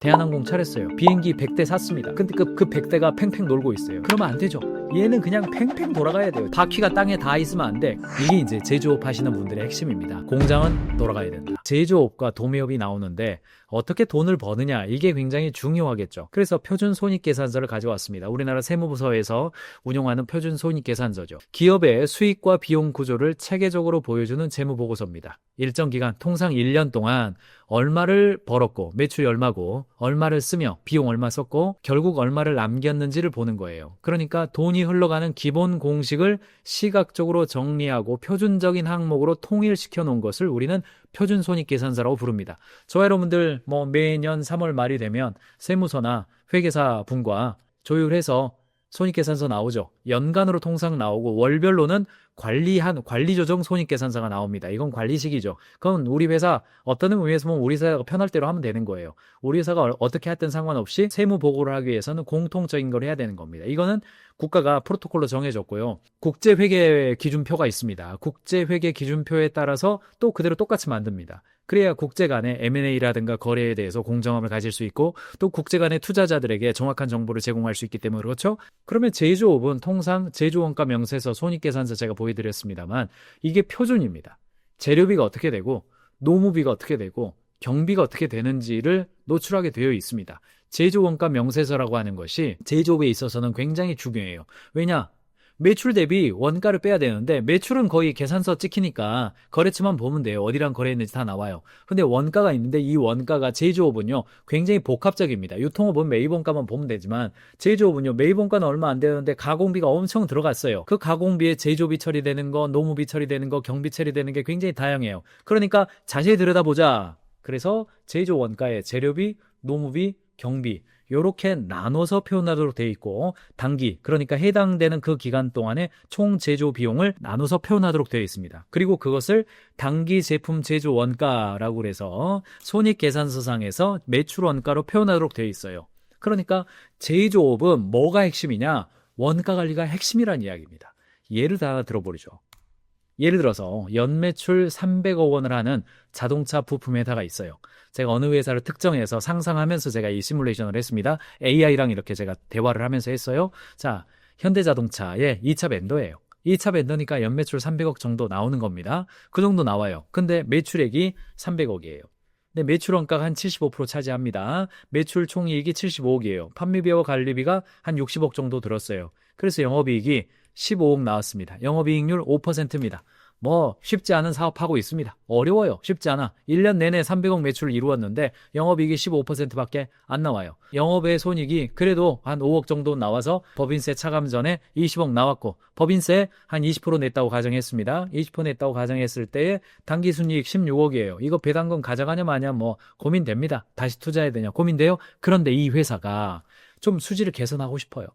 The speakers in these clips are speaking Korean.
대한항공 차렸어요. 비행기 100대 샀습니다. 근데 그, 그 100대가 팽팽 놀고 있어요. 그러면 안 되죠. 얘는 그냥 팽팽 돌아가야 돼요. 바퀴가 땅에 다 있으면 안 돼. 이게 이제 제조업 하시는 분들의 핵심입니다. 공장은 돌아가야 된다. 제조업과 도매업이 나오는데 어떻게 돈을 버느냐 이게 굉장히 중요하겠죠. 그래서 표준 손익계산서를 가져왔습니다. 우리나라 세무부서에서 운영하는 표준 손익계산서죠. 기업의 수익과 비용 구조를 체계적으로 보여주는 재무보고서입니다. 일정 기간, 통상 1년 동안 얼마를 벌었고 매출이 얼마고 얼마를 쓰며 비용 얼마 썼고 결국 얼마를 남겼는지를 보는 거예요. 그러니까 돈이 흘러가는 기본 공식을 시각적으로 정리하고 표준적인 항목으로 통일시켜 놓은 것을 우리는 표준 손익 계산서라고 부릅니다. 저와 여러분들 뭐 매년 3월 말이 되면 세무서나 회계사 분과 조율해서 손익계산서 나오죠. 연간으로 통상 나오고 월별로는 관리한 관리조정 손익계산서가 나옵니다. 이건 관리식이죠. 그건 우리 회사 어떤 의미에서 보면 우리 회사가 편할 대로 하면 되는 거예요. 우리 회사가 어- 어떻게 했든 상관없이 세무 보고를 하기 위해서는 공통적인 걸 해야 되는 겁니다. 이거는 국가가 프로토콜로 정해졌고요. 국제회계 기준표가 있습니다. 국제회계 기준표에 따라서 또 그대로 똑같이 만듭니다. 그래야 국제 간의 M&A라든가 거래에 대해서 공정함을 가질 수 있고 또 국제 간의 투자자들에게 정확한 정보를 제공할 수 있기 때문에 그렇죠. 그러면 제조업은 통상 제조원가 명세서 손익계산서 제가 보여드렸습니다만 이게 표준입니다. 재료비가 어떻게 되고 노무비가 어떻게 되고 경비가 어떻게 되는지를 노출하게 되어 있습니다. 제조원가 명세서라고 하는 것이 제조업에 있어서는 굉장히 중요해요. 왜냐? 매출 대비 원가를 빼야 되는데 매출은 거의 계산서 찍히니까 거래처만 보면 돼요. 어디랑 거래했는지 다 나와요. 근데 원가가 있는데 이 원가가 제조업은요 굉장히 복합적입니다. 유통업은 매입원가만 보면 되지만 제조업은요 매입원가는 얼마 안 되는데 가공비가 엄청 들어갔어요. 그 가공비에 제조비 처리되는 거, 노무비 처리되는 거, 경비 처리되는 게 굉장히 다양해요. 그러니까 자세히 들여다보자. 그래서 제조 원가에 재료비, 노무비, 경비 요렇게 나눠서 표현하도록 돼 있고 단기 그러니까 해당되는 그 기간 동안에 총 제조 비용을 나눠서 표현하도록 되어 있습니다. 그리고 그것을 단기 제품 제조 원가라고 그래서 손익 계산서상에서 매출 원가로 표현하도록 되어 있어요. 그러니까 제조업은 뭐가 핵심이냐? 원가 관리가 핵심이란 이야기입니다. 예를 다 들어보죠. 예를 들어서 연매출 300억 원을 하는 자동차 부품 회사가 있어요. 제가 어느 회사를 특정해서 상상하면서 제가 이 시뮬레이션을 했습니다. AI랑 이렇게 제가 대화를 하면서 했어요. 자, 현대자동차의 2차 벤더예요. 2차 벤더니까 연매출 300억 정도 나오는 겁니다. 그 정도 나와요. 근데 매출액이 300억이에요. 근데 매출 원가가 한 75% 차지합니다. 매출 총이익이 75억이에요. 판매비와 관리비가 한 60억 정도 들었어요. 그래서 영업이익이 15억 나왔습니다. 영업이익률 5%입니다. 뭐 쉽지 않은 사업하고 있습니다. 어려워요. 쉽지 않아. 1년 내내 300억 매출을 이루었는데 영업이익이 15%밖에 안 나와요. 영업의 손익이 그래도 한 5억 정도 나와서 법인세 차감 전에 20억 나왔고 법인세 한 20% 냈다고 가정했습니다. 20% 냈다고 가정했을 때에 단기 순이익 16억이에요. 이거 배당금 가져가냐 마냐 뭐 고민됩니다. 다시 투자해야 되냐 고민돼요. 그런데 이 회사가 좀 수지를 개선하고 싶어요.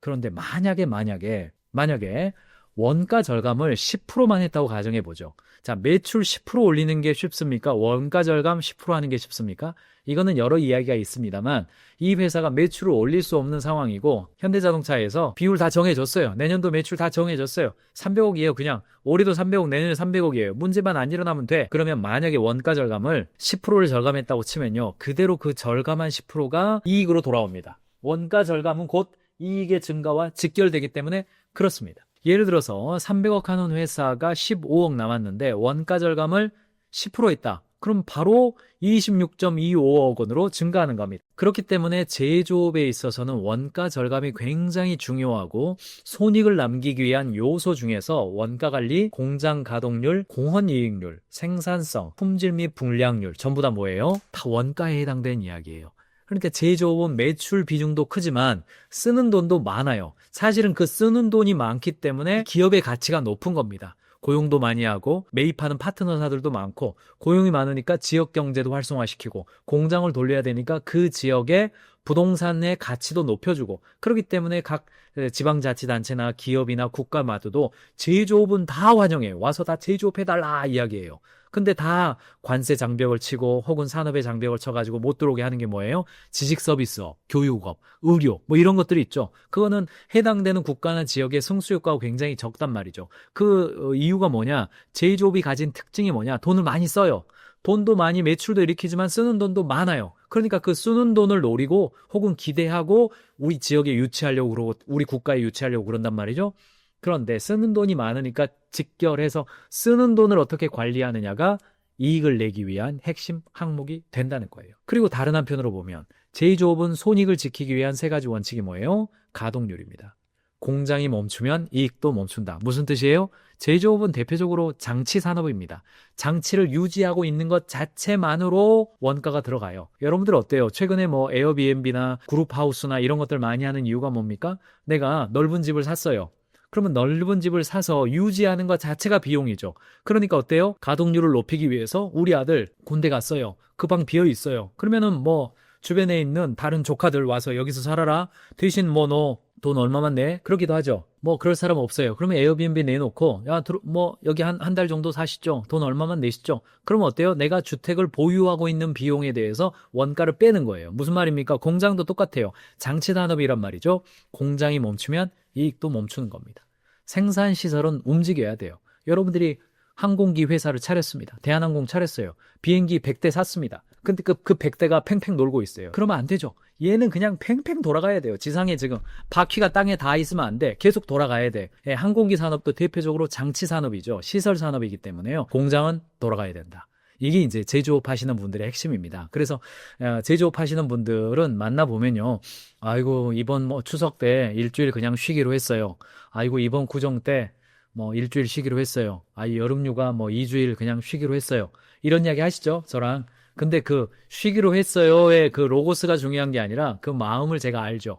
그런데 만약에 만약에 만약에 원가 절감을 10%만 했다고 가정해 보죠. 자, 매출 10% 올리는 게 쉽습니까? 원가 절감 10% 하는 게 쉽습니까? 이거는 여러 이야기가 있습니다만 이 회사가 매출을 올릴 수 없는 상황이고 현대자동차에서 비율 다 정해졌어요. 내년도 매출 다 정해졌어요. 300억이에요. 그냥 올해도 300억, 내년에 300억이에요. 문제만 안 일어나면 돼. 그러면 만약에 원가 절감을 10%를 절감했다고 치면요. 그대로 그 절감한 10%가 이익으로 돌아옵니다. 원가 절감은 곧 이익의 증가와 직결되기 때문에 그렇습니다. 예를 들어서 300억 하는 회사가 15억 남았는데 원가 절감을 10% 했다. 그럼 바로 26.25억 원으로 증가하는 겁니다. 그렇기 때문에 제조업에 있어서는 원가 절감이 굉장히 중요하고 손익을 남기기 위한 요소 중에서 원가 관리, 공장 가동률, 공헌 이익률, 생산성, 품질 및 분량률 전부 다 뭐예요? 다 원가에 해당되는 이야기예요. 그러니까 제조업은 매출 비중도 크지만 쓰는 돈도 많아요. 사실은 그 쓰는 돈이 많기 때문에 기업의 가치가 높은 겁니다. 고용도 많이 하고 매입하는 파트너사들도 많고 고용이 많으니까 지역 경제도 활성화시키고 공장을 돌려야 되니까 그 지역의 부동산의 가치도 높여주고 그렇기 때문에 각 지방자치단체나 기업이나 국가마저도 제조업은 다 환영해요. 와서 다 제조업 해달라 이야기예요. 근데 다 관세 장벽을 치고 혹은 산업의 장벽을 쳐가지고 못 들어오게 하는 게 뭐예요? 지식 서비스업, 교육업, 의료 뭐 이런 것들이 있죠. 그거는 해당되는 국가나 지역의 승수 효과가 굉장히 적단 말이죠. 그 어, 이유가 뭐냐? 제조업이 가진 특징이 뭐냐? 돈을 많이 써요. 돈도 많이 매출도 일으키지만 쓰는 돈도 많아요. 그러니까 그 쓰는 돈을 노리고 혹은 기대하고 우리 지역에 유치하려고 그러고 우리 국가에 유치하려고 그런단 말이죠. 그런데 쓰는 돈이 많으니까 직결해서 쓰는 돈을 어떻게 관리하느냐가 이익을 내기 위한 핵심 항목이 된다는 거예요. 그리고 다른 한편으로 보면 제조업은 손익을 지키기 위한 세 가지 원칙이 뭐예요? 가동률입니다. 공장이 멈추면 이익도 멈춘다. 무슨 뜻이에요? 제조업은 대표적으로 장치 산업입니다. 장치를 유지하고 있는 것 자체만으로 원가가 들어가요. 여러분들 어때요? 최근에 뭐 에어비앤비나 그룹하우스나 이런 것들 많이 하는 이유가 뭡니까? 내가 넓은 집을 샀어요. 그러면 넓은 집을 사서 유지하는 것 자체가 비용이죠. 그러니까 어때요? 가동률을 높이기 위해서 우리 아들 군대 갔어요. 그 방 비어 있어요. 그러면은 뭐 주변에 있는 다른 조카들 와서 여기서 살아라. 대신 뭐 너 돈 얼마만 내? 그러기도 하죠. 뭐 그럴 사람 없어요. 그러면 에어비앤비 내놓고 야, 뭐 여기 한 한 달 정도 사시죠. 돈 얼마만 내시죠. 그럼 어때요? 내가 주택을 보유하고 있는 비용에 대해서 원가를 빼는 거예요. 무슨 말입니까? 공장도 똑같아요. 장치 산업이란 말이죠. 공장이 멈추면 이익도 멈추는 겁니다. 생산 시설은 움직여야 돼요. 여러분들이 항공기 회사를 차렸습니다. 대한항공 차렸어요. 비행기 100대 샀습니다. 근데 그, 그 100대가 팽팽 놀고 있어요. 그러면 안 되죠. 얘는 그냥 팽팽 돌아가야 돼요. 지상에 지금 바퀴가 땅에 다 있으면 안 돼. 계속 돌아가야 돼. 예, 항공기 산업도 대표적으로 장치 산업이죠. 시설 산업이기 때문에요. 공장은 돌아가야 된다. 이게 이제 제조업 하시는 분들의 핵심입니다. 그래서 어, 제조업 하시는 분들은 만나보면요. 아이고, 이번 뭐 추석 때 일주일 그냥 쉬기로 했어요. 아이고, 이번 구정 때 뭐 일주일 쉬기로 했어요. 아, 이 여름 휴가 뭐 2주일 그냥 쉬기로 했어요. 이런 이야기 하시죠, 저랑. 근데 그 쉬기로 했어요의 그 로고스가 중요한 게 아니라 그 마음을 제가 알죠.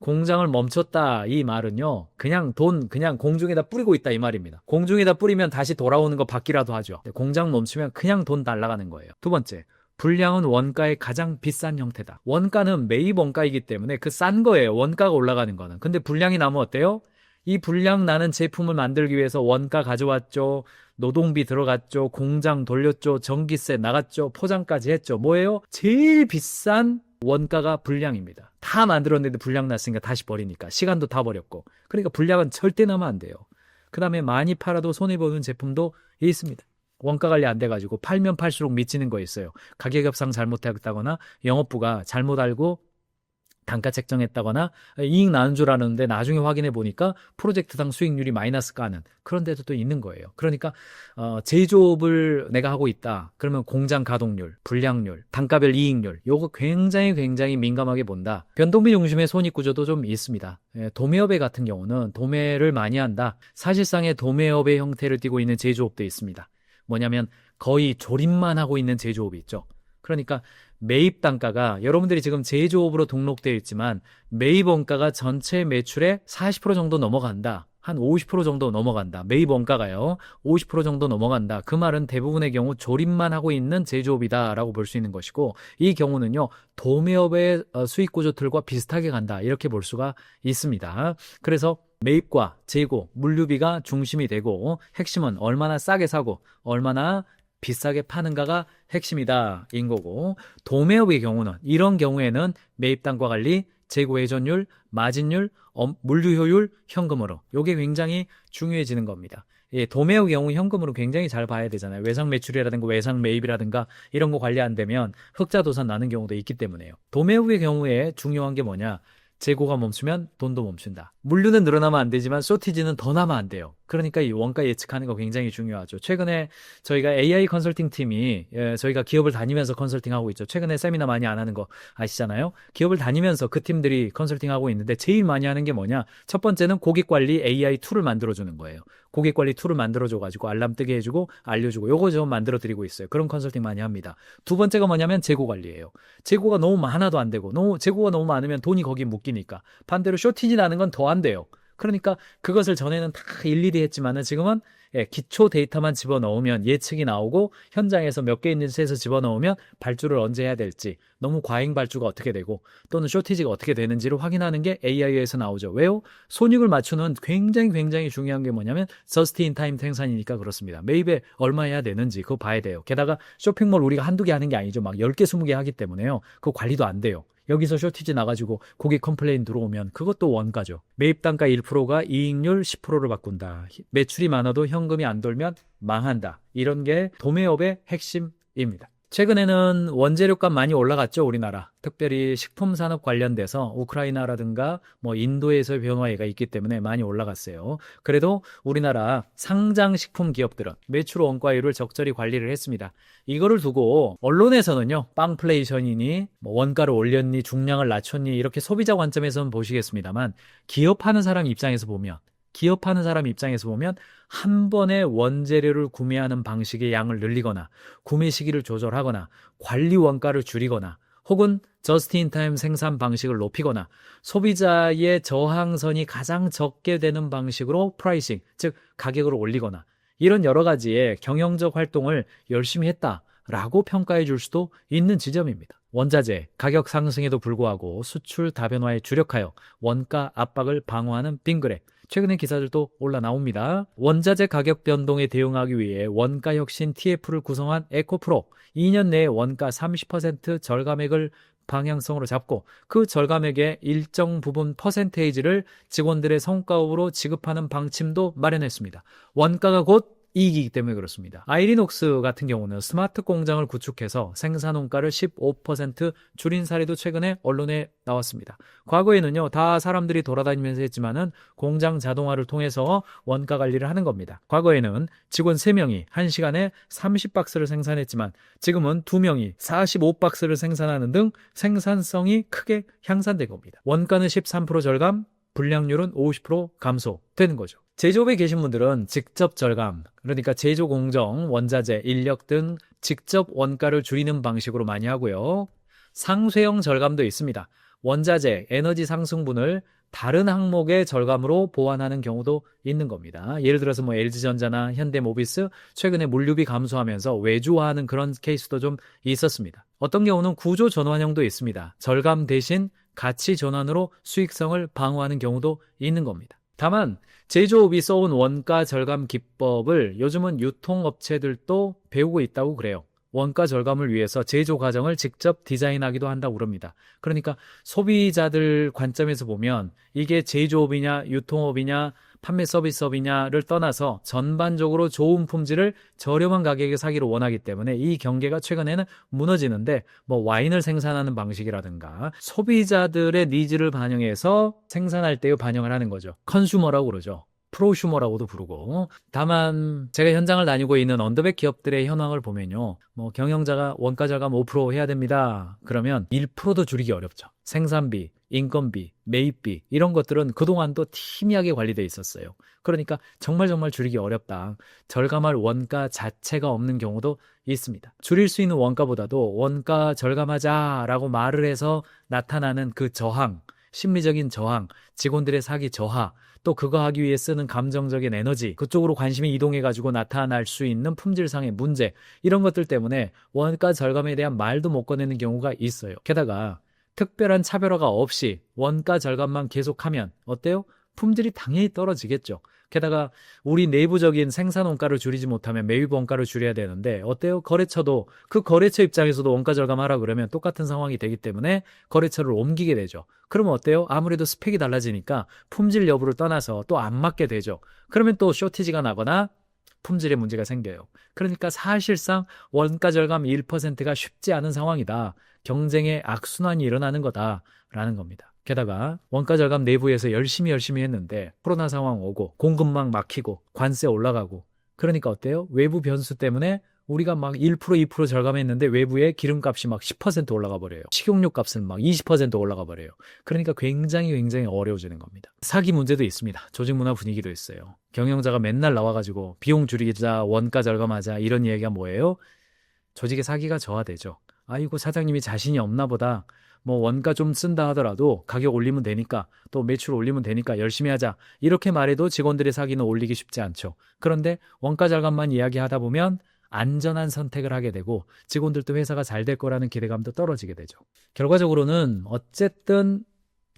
공장을 멈췄다 이 말은요. 그냥 돈 그냥 공중에다 뿌리고 있다 이 말입니다. 공중에다 뿌리면 다시 돌아오는 거 받기라도 하죠. 공장 멈추면 그냥 돈 날라가는 거예요. 두 번째. 불량은 원가의 가장 비싼 형태다. 원가는 매입 원가이기 때문에 그 싼 거예요. 원가가 올라가는 거는. 근데 불량이 나면 어때요? 이 불량 나는 제품을 만들기 위해서 원가 가져왔죠. 노동비 들어갔죠. 공장 돌렸죠. 전기세 나갔죠. 포장까지 했죠. 뭐예요? 제일 비싼 원가가 불량입니다. 다 만들었는데 불량 났으니까 다시 버리니까. 시간도 다 버렸고. 그러니까 불량은 절대 나면 안 돼요. 그 다음에 많이 팔아도 손해 보는 제품도 있습니다. 원가 관리 안 돼가지고 팔면 팔수록 미치는 거 있어요. 가격 협상 잘못했다거나 영업부가 잘못 알고 단가 책정했다거나 이익 나는 줄 알았는데 나중에 확인해 보니까 프로젝트당 수익률이 마이너스 가는 그런 데도 또 있는 거예요. 그러니까 어, 제조업을 내가 하고 있다. 그러면 공장 가동률, 불량률, 단가별 이익률 요거 굉장히 굉장히 민감하게 본다. 변동비 중심의 손익 구조도 좀 있습니다. 예, 도매업의 같은 경우는 도매를 많이 한다. 사실상의 도매업의 형태를 띠고 있는 제조업도 있습니다. 뭐냐면 거의 조립만 하고 있는 제조업이 있죠. 그러니까 매입 단가가 여러분들이 지금 제조업으로 등록되어 있지만 매입 원가가 전체 매출의 40% 정도 넘어간다. 한 50% 정도 넘어간다. 매입 원가가요. 50% 정도 넘어간다. 그 말은 대부분의 경우 조립만 하고 있는 제조업이다라고 볼 수 있는 것이고 이 경우는요. 도매업의 어, 수익 구조 틀과 비슷하게 간다. 이렇게 볼 수가 있습니다. 그래서 매입과 재고, 물류비가 중심이 되고 핵심은 얼마나 싸게 사고 얼마나 비싸게 파는가가 핵심이다 인 거고 도매업의 경우는 이런 경우에는 매입단과 관리, 재고 회전율, 마진율, 업- 물류 효율, 현금으로 요게 굉장히 중요해지는 겁니다. 예, 도매업 경우 현금으로 굉장히 잘 봐야 되잖아요. 외상 매출이라든가 외상 매입이라든가 이런 거 관리 안 되면 흑자 도산 나는 경우도 있기 때문에요. 도매업의 경우에 중요한 게 뭐냐? 재고가 멈추면 돈도 멈춘다. 물류는 늘어나면 안 되지만 쇼티지는 더 나면 안 돼요. 그러니까 이 원가 예측하는 거 굉장히 중요하죠. 최근에 저희가 AI 컨설팅 팀이 예, 저희가 기업을 다니면서 컨설팅하고 있죠. 최근에 세미나 많이 안 하는 거 아시잖아요. 기업을 다니면서 그 팀들이 컨설팅하고 있는데 제일 많이 하는 게 뭐냐? 첫 번째는 고객 관리 AI 툴을 만들어 주는 거예요. 고객 관리 툴을 만들어 줘 가지고 알람 뜨게 해 주고 알려 주고 요거 좀 만들어 드리고 있어요. 그런 컨설팅 많이 합니다. 두 번째가 뭐냐면 재고 관리예요. 재고가 너무 많아도 안 되고 너무 재고가 너무 많으면 돈이 거기 묶이니까 반대로 쇼티지 나는 건 더 안 돼요. 그러니까 그것을 전에는 다 일일이 했지만은 지금은 예, 기초 데이터만 집어넣으면 예측이 나오고 현장에서 몇 개 있는지 해서 집어넣으면 발주를 언제 해야 될지 너무 과잉 발주가 어떻게 되고 또는 쇼티지가 어떻게 되는지를 확인하는 게 AI에서 나오죠. 왜요? 손익을 맞추는 굉장히 굉장히 중요한 게 뭐냐면 저스트 인 타임 생산이니까 그렇습니다. 매입에 얼마 해야 되는지 그거 봐야 돼요. 게다가 쇼핑몰 우리가 한두 개 하는 게 아니죠. 막 10개, 20개 하기 때문에요. 그거 관리도 안 돼요. 여기서 쇼티지 나가지고 고객 컴플레인 들어오면 그것도 원가죠. 매입 단가 1%가 이익률 10%를 바꾼다. 매출이 많아도 현금이 안 돌면 망한다. 이런 게 도매업의 핵심 입니다. 최근에는 원재료값 많이 올라갔죠, 우리나라. 특별히 식품 산업 관련돼서 우크라이나라든가 뭐 인도에서의 변화가 있기 때문에 많이 올라갔어요. 그래도 우리나라 상장 식품 기업들은 매출 원가율을 적절히 관리를 했습니다. 이거를 두고 언론에서는요, 빵플레이션이니 뭐 원가를 올렸니 중량을 낮췄니 이렇게 소비자 관점에서는 보시겠습니다만 기업하는 사람 입장에서 보면 기업하는 사람 입장에서 보면 한 번에 원재료를 구매하는 방식의 양을 늘리거나 구매 시기를 조절하거나 관리 원가를 줄이거나 혹은 저스트인타임 생산 방식을 높이거나 소비자의 저항선이 가장 적게 되는 방식으로 프라이싱, 즉 가격을 올리거나 이런 여러 가지의 경영적 활동을 열심히 했다 라고 평가해 줄 수도 있는 지점입니다. 원자재 가격 상승에도 불구하고 수출 다변화에 주력하여 원가 압박을 방어하는 빙그레 최근의 기사들도 올라 나옵니다. 원자재 가격 변동에 대응하기 위해 원가 혁신 TF를 구성한 에코프로 2년 내에 원가 30% 절감액을 방향성으로 잡고 그 절감액의 일정 부분 퍼센테이지를 직원들의 성과급으로 지급하는 방침도 마련했습니다. 원가가 곧 이익이기 때문에 그렇습니다. 아이리녹스 같은 경우는 스마트 공장을 구축해서 생산 원가를 15% 줄인 사례도 최근에 언론에 나왔습니다. 과거에는요, 다 사람들이 돌아다니면서 했지만은 공장 자동화를 통해서 원가 관리를 하는 겁니다. 과거에는 직원 3명이 1시간에 30박스를 생산했지만 지금은 2명이 45박스를 생산하는 등 생산성이 크게 향상된 겁니다. 원가는 13% 절감, 불량률은 50% 감소되는 거죠. 제조업에 계신 분들은 직접 절감, 그러니까 제조 공정, 원자재, 인력 등 직접 원가를 줄이는 방식으로 많이 하고요. 상쇄형 절감도 있습니다. 원자재, 에너지 상승분을 다른 항목의 절감으로 보완하는 경우도 있는 겁니다. 예를 들어서 뭐 LG전자나 현대모비스 최근에 물류비 감소하면서 외주화하는 그런 케이스도 좀 있었습니다. 어떤 경우는 구조 전환형도 있습니다. 절감 대신 가치 전환으로 수익성을 방어하는 경우도 있는 겁니다. 다만 제조업이 써온 원가 절감 기법을 요즘은 유통업체들도 배우고 있다고 그래요. 원가 절감을 위해서 제조 과정을 직접 디자인하기도 한다고 그럽니다. 그러니까 소비자들 관점에서 보면 이게 제조업이냐 유통업이냐 판매 서비스업이냐를 떠나서 전반적으로 좋은 품질을 저렴한 가격에 사기를 원하기 때문에 이 경계가 최근에는 무너지는데 뭐 와인을 생산하는 방식이라든가 소비자들의 니즈를 반영해서 생산할 때의 반영을 하는 거죠. 컨슈머라고 그러죠. 프로슈머라고도 부르고 다만 제가 현장을 다니고 있는 언더백 기업들의 현황을 보면요 뭐 경영자가 원가 절감 5% 해야 됩니다. 그러면 1%도 줄이기 어렵죠. 생산비 인건비 매입비 이런 것들은 그동안도 팀이하게 관리돼 있었어요. 그러니까 정말 정말 줄이기 어렵다. 절감할 원가 자체가 없는 경우도 있습니다. 줄일 수 있는 원가보다도 원가 절감하자라고 말을 해서 나타나는 그 저항 심리적인 저항, 직원들의 사기 저하, 또 그거 하기 위해 쓰는 감정적인 에너지, 그쪽으로 관심이 이동해가지고 나타날 수 있는 품질상의 문제, 이런 것들 때문에 원가 절감에 대한 말도 못 꺼내는 경우가 있어요. 게다가 특별한 차별화가 없이 원가 절감만 계속하면 어때요? 품질이 당연히 떨어지겠죠. 게다가 우리 내부적인 생산 원가를 줄이지 못하면 매입 원가를 줄여야 되는데 어때요? 거래처도 그 거래처 입장에서도 원가 절감하라 그러면 똑같은 상황이 되기 때문에 거래처를 옮기게 되죠. 그러면 어때요? 아무래도 스펙이 달라지니까 품질 여부를 떠나서 또 안 맞게 되죠. 그러면 또 쇼티지가 나거나 품질에 문제가 생겨요. 그러니까 사실상 원가 절감 1%가 쉽지 않은 상황이다. 경쟁의 악순환이 일어나는 거다라는 겁니다. 게다가 원가 절감 내부에서 열심히 열심히 했는데 코로나 상황 오고 공급망 막히고 관세 올라가고 그러니까 어때요? 외부 변수 때문에 우리가 막 1% 2% 절감했는데 외부에 기름값이 막 10% 올라가 버려요. 식용유 값은 막 20% 올라가 버려요. 그러니까 굉장히 굉장히 어려워지는 겁니다. 사기 문제도 있습니다. 조직 문화 분위기도 있어요. 경영자가 맨날 나와가지고 비용 줄이자, 원가 절감하자 이런 얘기가 뭐예요? 조직의 사기가 저하되죠. 아이고 사장님이 자신이 없나 보다. 뭐 원가 좀 쓴다 하더라도 가격 올리면 되니까 또 매출 올리면 되니까 열심히 하자. 이렇게 말해도 직원들의 사기는 올리기 쉽지 않죠. 그런데 원가 절감만 이야기하다 보면 안전한 선택을 하게 되고 직원들도 회사가 잘 될 거라는 기대감도 떨어지게 되죠. 결과적으로는 어쨌든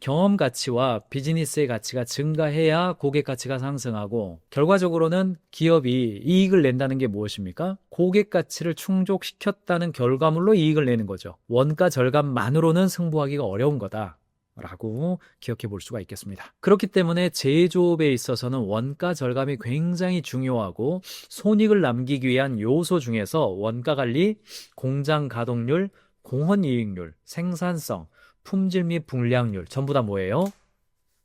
경험 가치와 비즈니스의 가치가 증가해야 고객 가치가 상승하고 결과적으로는 기업이 이익을 낸다는 게 무엇입니까? 고객 가치를 충족시켰다는 결과물로 이익을 내는 거죠. 원가 절감만으로는 승부하기가 어려운 거다. 라고 기억해 볼 수가 있겠습니다. 그렇기 때문에 제조업에 있어서는 원가 절감이 굉장히 중요하고 손익을 남기기 위한 요소 중에서 원가 관리, 공장 가동률, 공헌 이익률, 생산성, 품질 및 불량률 전부 다 뭐예요?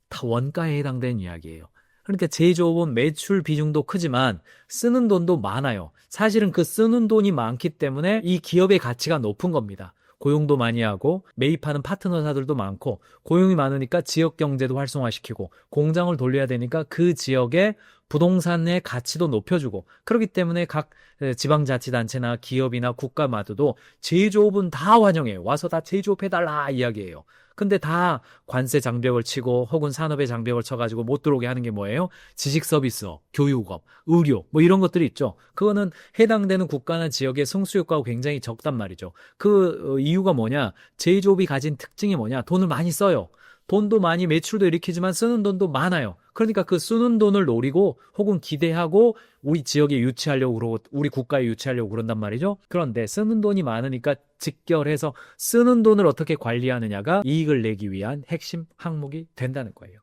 다 원가에 해당되는 이야기예요. 그러니까 제조업은 매출 비중도 크지만 쓰는 돈도 많아요. 사실은 그 쓰는 돈이 많기 때문에 이 기업의 가치가 높은 겁니다. 고용도 많이 하고 매입하는 파트너사들도 많고 고용이 많으니까 지역 경제도 활성화시키고 공장을 돌려야 되니까 그 지역의 부동산의 가치도 높여주고 그렇기 때문에 각 지방자치단체나 기업이나 국가마저도 제조업은 다 환영해요. 와서 다 제조업해달라 이야기예요. 근데 다 관세 장벽을 치고 혹은 산업의 장벽을 쳐가지고 못 들어오게 하는 게 뭐예요? 지식 서비스업, 교육업, 의료 뭐 이런 것들이 있죠. 그거는 해당되는 국가나 지역의 승수 효과가 굉장히 적단 말이죠. 그 어, 이유가 뭐냐? 제조업이 가진 특징이 뭐냐? 돈을 많이 써요. 돈도 많이 매출도 일으키지만 쓰는 돈도 많아요. 그러니까 그 쓰는 돈을 노리고 혹은 기대하고 우리 지역에 유치하려고 그러고 우리 국가에 유치하려고 그런단 말이죠. 그런데 쓰는 돈이 많으니까 직결해서 쓰는 돈을 어떻게 관리하느냐가 이익을 내기 위한 핵심 항목이 된다는 거예요.